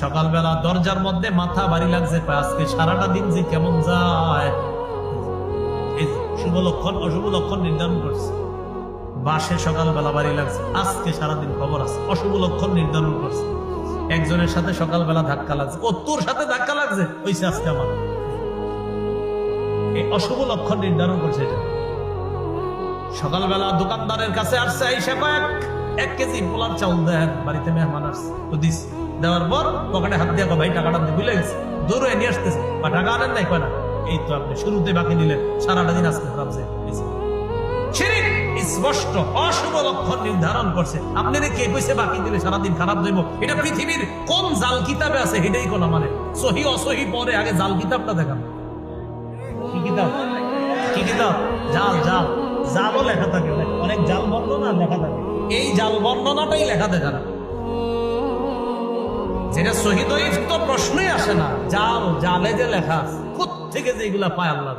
সকালবেলা দরজার মধ্যে মাথা বাড়ি লাগছে আজকে সারাটা দিন যে কেমন যায়। শুভ লক্ষণ, অশুভ লক্ষণ নির্ধারণ করছে। বাসে সকালবেলা বাড়ি লাগছে, আজকে সারাদিন খবর আছে, অশুভ লক্ষণ নির্ধারণ করছে। একজনের সাথে সকালবেলা ধাক্কা লাগছে, ও, তোর সাথে ধাক্কা লাগছে? ওইসে আজকে আমার। এই অশুভ লক্ষণ নির্ধারণ করছে এটা। সকালবেলা দোকানদারের কাছে আসছে কয়েক এক কেজি পোলার দেন, বাড়িতে মেহমান আসছে। তো দিস, দেওয়ার পর পকেটে হাত দিয়ে ভাই, টাকাটা গেছে নিয়ে আসতেছে বা টাকা আনেন নাই? কয়, না। এই তো আপনি শুরুতে বাকি দিলেন, সারাটা দিন আজকে স্পষ্ট অশুভ লক্ষণ নির্ধারণ করছে। আপনারে কে কইছে বাকি দিলে সারাদিন খারাপ যাইব। এটা পৃথিবীর কোন জাল কিতাবে আছে এটাই কোন মানে। সহি, অসহি পরে আগে জাল কিতাবটা দেখান। কি কিতাব? কি কিতাব? জাল জাল। জালও লেখা থাকে অনেক জাল বর্ণনা লেখা থাকে। এই জাল বর্ণনাটাই লেখা থাকে না যেটা শহীদ প্রশ্নই আসে না, জাল, জালে যে লেখা থেকে যেগুলা পায় আল্লাহ